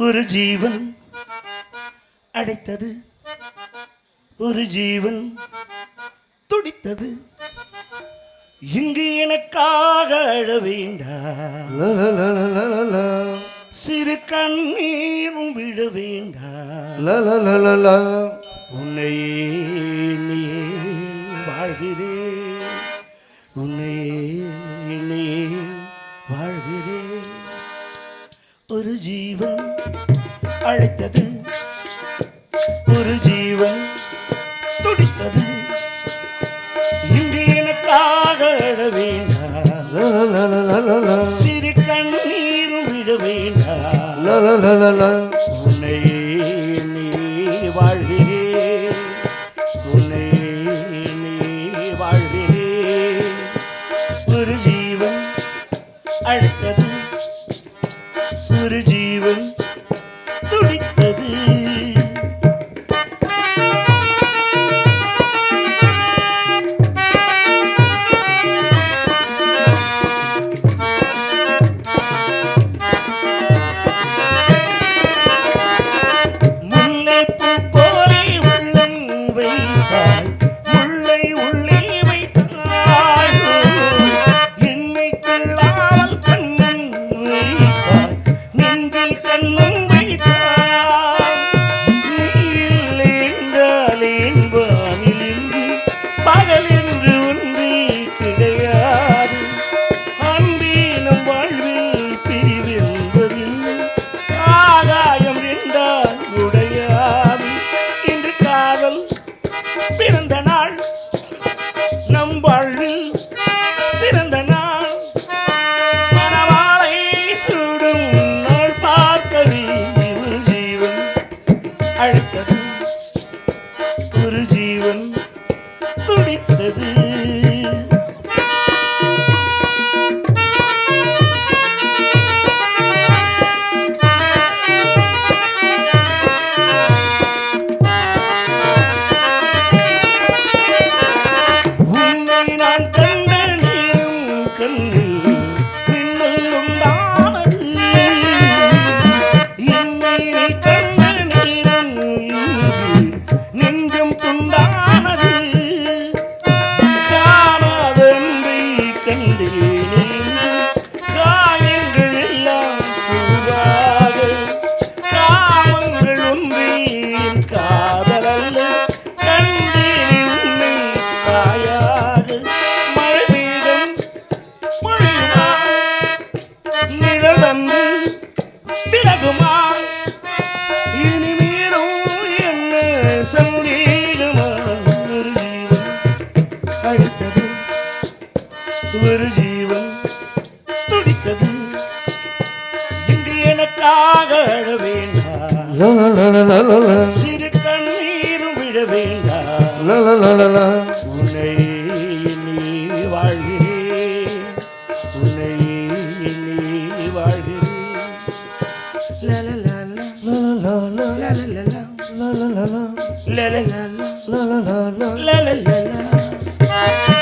ஒரு ஜீவன் அடைத்தது. ஒரு ஜீவன் துடித்தது. இங்கு எனக்காக அழ வேண்டாம். சிறு கண்ணீரும் விழ வேண்டாம். உன்னையே வாழ்கிறேன். ஒரு ஜீவன் அழைத்தது. ஒரு ஜீவன் துடித்தது. இங்கு எனக்காக அழ வேண்டாம். சிறு கண்ணீரும் விட வேண்டாம். உன்னையே நீ வாழ்கிறேன். உன்னையே நீ வாழ்கிறேன். ஒரு ஜீவன் அடுத்தது ஒரு ஜீவன் பிறந்த நாள் நம் வாழ்வில் நெஞ்சம் துன்ப ஒரு ஜீவன் துடித்தது இங்கு எனக்காக அழ வேண்டாம் லா, லா, லா, லா, லா, லா, லா. சிறு கண்ணீரும் விழ வேண்டாம் லா, லா, லா, லா, லா. உன்னை நீ வாழ்கிறேன் உன்னை நீ வாழ்கிறேன் லலலலா, லா, லா, லா, லா. லலலலா, லா, லா, லா, லா. லலலலா, லா, லா, லா, லா.